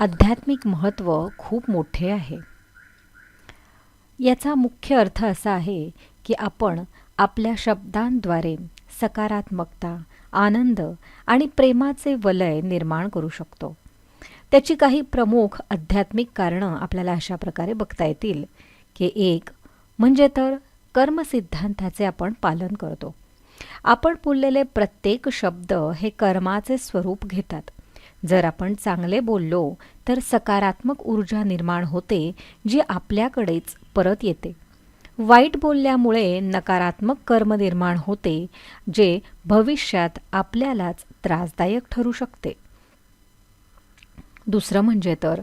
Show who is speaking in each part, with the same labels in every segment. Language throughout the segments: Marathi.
Speaker 1: आध्यात्मिक महत्त्व खूप मोठे आहे. याचा मुख्य अर्थ असा आहे की आपण आपल्या शब्दांद्वारे सकारात्मकता आनंद आणि प्रेमाचे वलय निर्माण करू शकतो. त्याची काही प्रमुख आध्यात्मिक कारणं आपल्याला अशा प्रकारे बघता येतील की एक म्हणजे तर कर्मसिद्धांताचे आपण पालन करतो. आपण बोललेले प्रत्येक शब्द हे कर्माचे स्वरूप घेतात. जर आपण चांगले बोललो तर सकारात्मक ऊर्जा निर्माण होते जी आपल्याकडेच परत येते. वाईट बोलल्यामुळे नकारात्मक कर्म निर्माण होते जे भविष्यात आपल्यालाच त्रासदायक ठरू शकते. दुसरं म्हणजे तर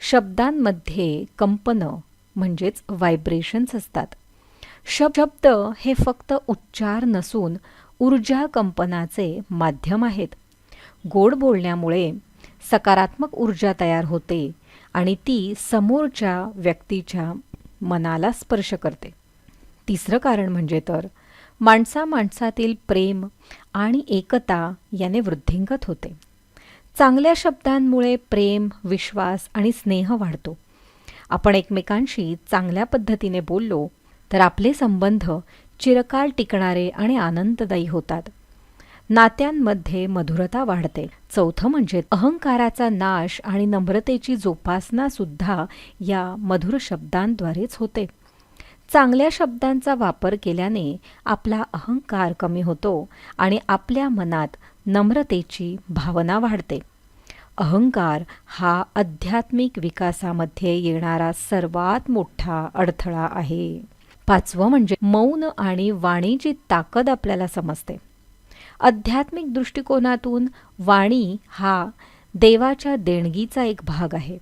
Speaker 1: शब्दांमध्ये कंपनं म्हणजेच व्हायब्रेशन्स असतात. शब्द हे फक्त उच्चार नसून ऊर्जा कंपनाचे माध्यम आहेत. गोड बोलण्यामुळे सकारात्मक ऊर्जा तयार होते आणि ती समोरच्या व्यक्तीच्या मनाला स्पर्श करते. तिसरं कारण म्हणजे तर माणसा माणसातील प्रेम आणि एकता याने वृद्धिंगत होते. चांगल्या शब्दांमुळे प्रेम विश्वास आणि स्नेह वाढतो. आपण एकमेकांशी चांगल्या पद्धतीने बोललो तर आपले संबंध चिरकाल टिकणारे आणि आनंददायी होतात. नात्यांमध्ये मधुरता वाढते. चौथं म्हणजे अहंकाराचा नाश आणि नम्रतेची जोपासना सुद्धा या मधुर शब्दांद्वारेच होते. चांगल्या शब्दांचा वापर केल्याने आपला अहंकार कमी होतो आणि आपल्या मनात नम्रतेची भावना वाढते. अहंकार हा आध्यात्मिक विकासामध्ये येणारा सर्वात मोठा अडथळा आहे. पाचवं म्हणजे मौन आणि वाणीची ताकद आपल्याला समजते. आध्यात्मिक दृष्टिकोनातून वाणी हा देवाच्या देणगीचा एक भाग आहे.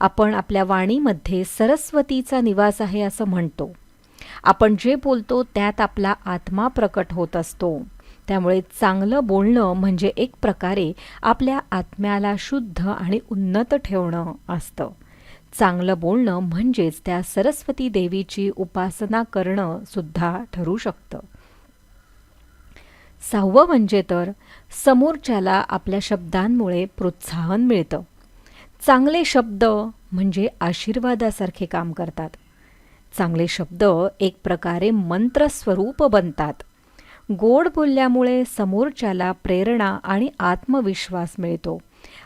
Speaker 1: आपण आपल्या वाणीमध्ये सरस्वतीचा निवास आहे असं म्हणतो. आपण जे बोलतो त्यात आपला आत्मा प्रकट होत असतो. त्यामुळे चांगलं बोलणं म्हणजे एक प्रकारे आपल्या आत्म्याला शुद्ध आणि उन्नत ठेवणं असतं. चांगलं बोलणं म्हणजेच त्या सरस्वती देवीची उपासना करणं सुद्धा ठरू शकतं. सहावं म्हणजे तर समोरच्याला आपल्या शब्दांमुळे प्रोत्साहन मिळतं. चांगले शब्द म्हणजे आशीर्वादासारखे काम करतात. चांगले शब्द एक प्रकारे मंत्रस्वरूप बनतात. गोड बोलल्यामुळे समोरच्याला प्रेरणा आणि आत्मविश्वास मिळतो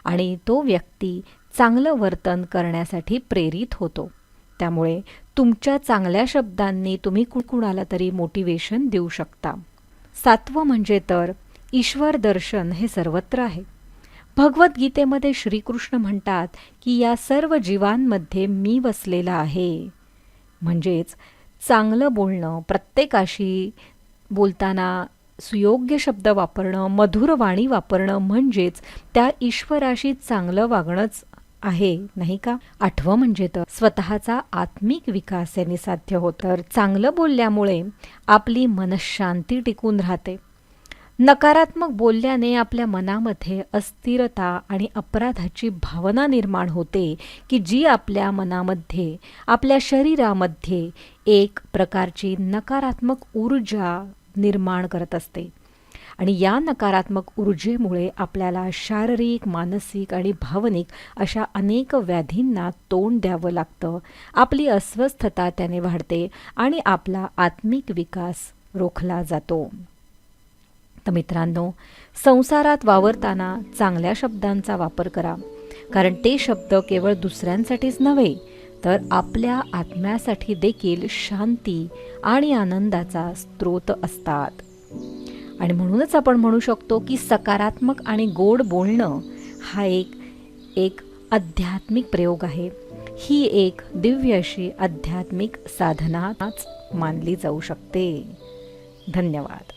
Speaker 1: आणि तो व्यक्ती चांगलं वर्तन करण्यासाठी प्रेरित होतो. त्यामुळे तुमच्या चांगल्या शब्दांनी तुम्ही कु- कुणाला तरी मोटिवेशन देऊ शकता. सात्व म्हणजे तर ईश्वर दर्शन हे सर्वत्र आहे. भगवद्गीतेमध्ये श्रीकृष्ण म्हणतात की या सर्व जीवांमध्ये मी वसलेला आहे. म्हणजेच चांगलं बोलणं प्रत्येकाशी बोलताना सुयोग्य शब्द वापरणं मधुर वाणी वापरणं म्हणजेच त्या ईश्वराशी चांगलं वागणंच आहे नाही का? आठवं म्हणजे तर स्वतःचा आत्मिक विकास याने साध्य होतं. तर चांगलं बोलल्यामुळे आपली मनशांती टिकून राहते. नकारात्मक बोलल्याने आपल्या मनामध्ये अस्थिरता आणि अपराधाची भावना निर्माण होते की जी आपल्या मनामध्ये आपल्या शरीरामध्ये एक प्रकारची नकारात्मक ऊर्जा निर्माण करत असते. आणि या नकारात्मक ऊर्जेमुळे आपल्याला शारीरिक मानसिक आणि भावनिक अशा अनेक व्याधींना तोंड द्यावं लागतं. आपली अस्वस्थता त्याने वाढते आणि आपला आत्मिक विकास रोखला जातो. तर मित्रांनो संसारात वावरताना चांगल्या शब्दांचा वापर करा. कारण ते शब्द केवळ दुसऱ्यांसाठीच नव्हे तर आपल्या आत्म्यासाठी देखील शांती आणि आनंदाचा स्रोत असतात. आणि म्हणूनच आपण म्हणू शकतो की सकारात्मक आणि गोड बोलणं हा एक एक आध्यात्मिक प्रयोग आहे. ही एक दिव्य अशी आध्यात्मिक साधनाच मानली जाऊ शकते. धन्यवाद.